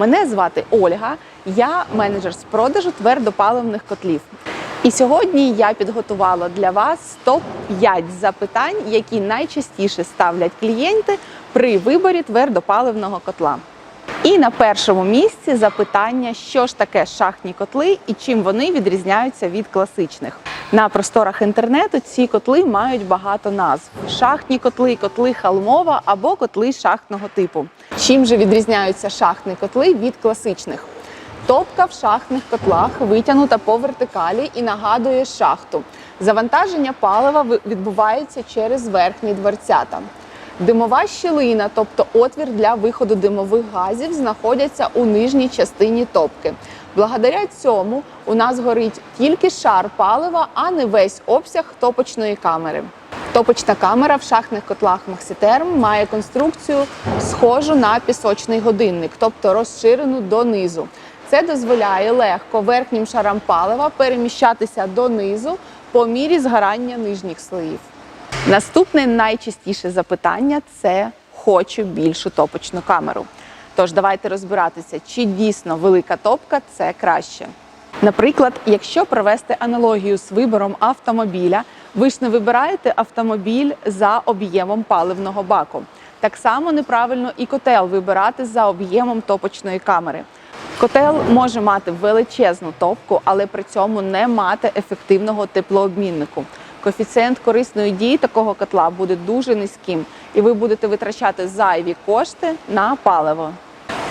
Мене звати Ольга, я менеджер з продажу твердопаливних котлів. І сьогодні я підготувала для вас топ-5 запитань, які найчастіше ставлять клієнти при виборі твердопаливного котла. І на першому місці запитання, що ж таке шахтні котли і чим вони відрізняються від класичних. На просторах інтернету ці котли мають багато назв: шахтні котли, котли халмова або котли шахтного типу. Чим же відрізняються шахтні котли від класичних? Топка в шахтних котлах витягнута по вертикалі і нагадує шахту. Завантаження палива відбувається через верхні дверцята. Димова щілина, тобто отвір для виходу димових газів, знаходяться у нижній частині топки. Благодаря цьому у нас горить тільки шар палива, а не весь обсяг топочної камери. Топочна камера в шахтних котлах Maxiterm має конструкцію схожу на пісочний годинник, тобто розширену донизу. Це дозволяє легко верхнім шарам палива переміщатися донизу по мірі згорання нижніх слоїв. Наступне найчастіше запитання це хочу більшу топочну камеру. Тож давайте розбиратися, чи дійсно велика топка це краще. Наприклад, якщо провести аналогію з вибором автомобіля, ви ж не вибираєте автомобіль за об'ємом паливного баку. Так само неправильно і котел вибирати за об'ємом топочної камери. Котел може мати величезну топку, але при цьому не мати ефективного теплообміннику. Коефіцієнт корисної дії такого котла буде дуже низьким, і ви будете витрачати зайві кошти на паливо.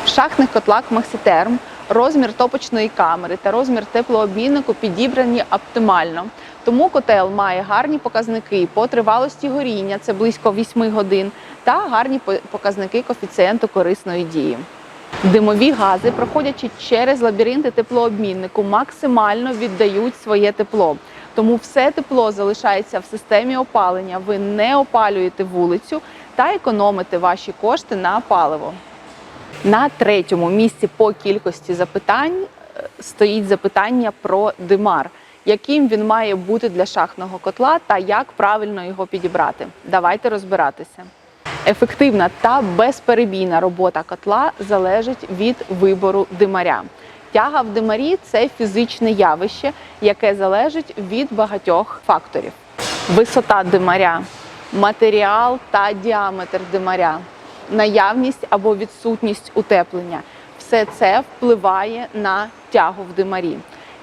В шахтних котлах Maxiterm розмір топочної камери та розмір теплообміннику підібрані оптимально. Тому котел має гарні показники по тривалості горіння, це близько 8 годин, та гарні показники коефіцієнту корисної дії. Димові гази, проходячи через лабіринти теплообміннику, максимально віддають своє тепло. Тому все тепло залишається в системі опалення. Ви не опалюєте вулицю та економите ваші кошти на паливо. На третьому місці по кількості запитань е, стоїть запитання про димар. Яким він має бути для шахтного котла та як правильно його підібрати? Давайте розбиратися. Ефективна та безперебійна робота котла залежить від вибору димаря. Тяга в димарі це фізичне явище, яке залежить від багатьох факторів: висота димаря, матеріал та діаметр димаря, наявність або відсутність утеплення. Все це впливає на тягу в димарі.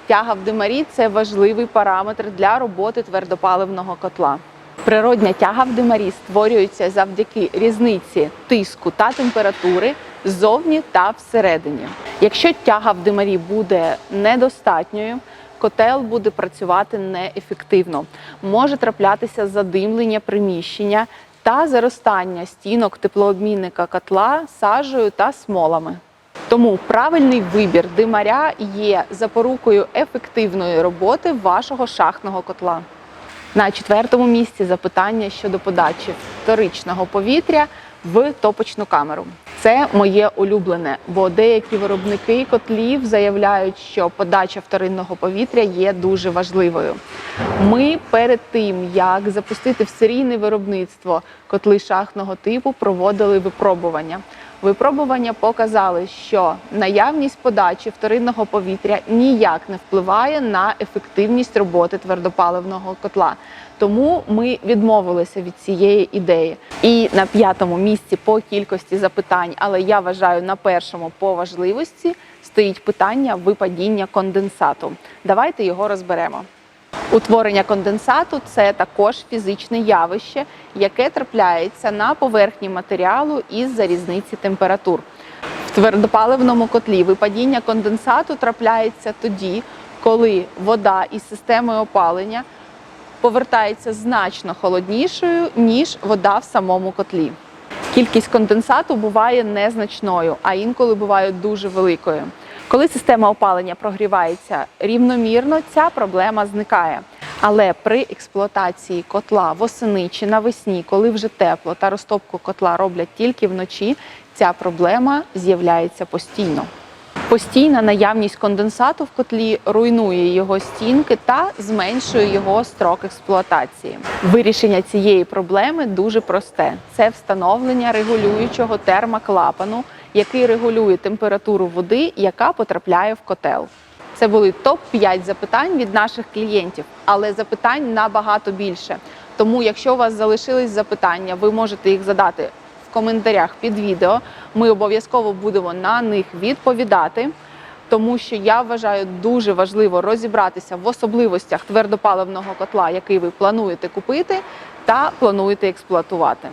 Тяга в димарі це важливий параметр для роботи твердопаливного котла. Природня тяга в димарі створюється завдяки різниці тиску та температури ззовні та всередині. Якщо тяга в димарі буде недостатньою, котел буде працювати неефективно. Може траплятися задимлення приміщення та заростання стінок теплообмінника котла сажею та смолами. Тому правильний вибір димаря є запорукою ефективної роботи вашого шахтного котла. На четвертому місці запитання щодо подачі вторичного повітря в топочну камеру. Це моє улюблене, бо деякі виробники котлів заявляють, що подача вторинного повітря є дуже важливою. Ми перед тим, як запустити в серійне виробництво котли шахтного типу, проводили випробування. Випробування показали, що наявність подачі вторинного повітря ніяк не впливає на ефективність роботи твердопаливного котла. Тому ми відмовилися від цієї ідеї. І на п'ятому місці по кількості запитань, але я вважаю на першому по важливості стоїть питання випадіння конденсату. Давайте його розберемо. Утворення конденсату це також фізичне явище, яке трапляється на поверхні матеріалу із-за різниці температур. В твердопаливному котлі випадіння конденсату трапляється тоді, коли вода із системи опалення повертається значно холоднішою, ніж вода в самому котлі. Кількість конденсату буває незначною, а інколи буває дуже великою. Коли система опалення прогрівається рівномірно, ця проблема зникає. Але при експлуатації котла восени чи навесні, коли вже тепло та розтопку котла роблять тільки вночі, ця проблема з'являється постійно. Постійна наявність конденсату в котлі руйнує його стінки та зменшує його строк експлуатації. Вирішення цієї проблеми дуже просте: це встановлення регулюючого термоклапану, який регулює температуру води, яка потрапляє в котел. Це були топ-5 запитань від наших клієнтів, але запитань набагато більше. Тому, якщо у вас залишились запитання, ви можете їх задати коментарях під відео. Ми обов'язково будемо на них відповідати. Тому що я вважаю дуже важливо розібратися в особливостях твердопаливного котла, який ви плануєте купити та плануєте експлуатувати.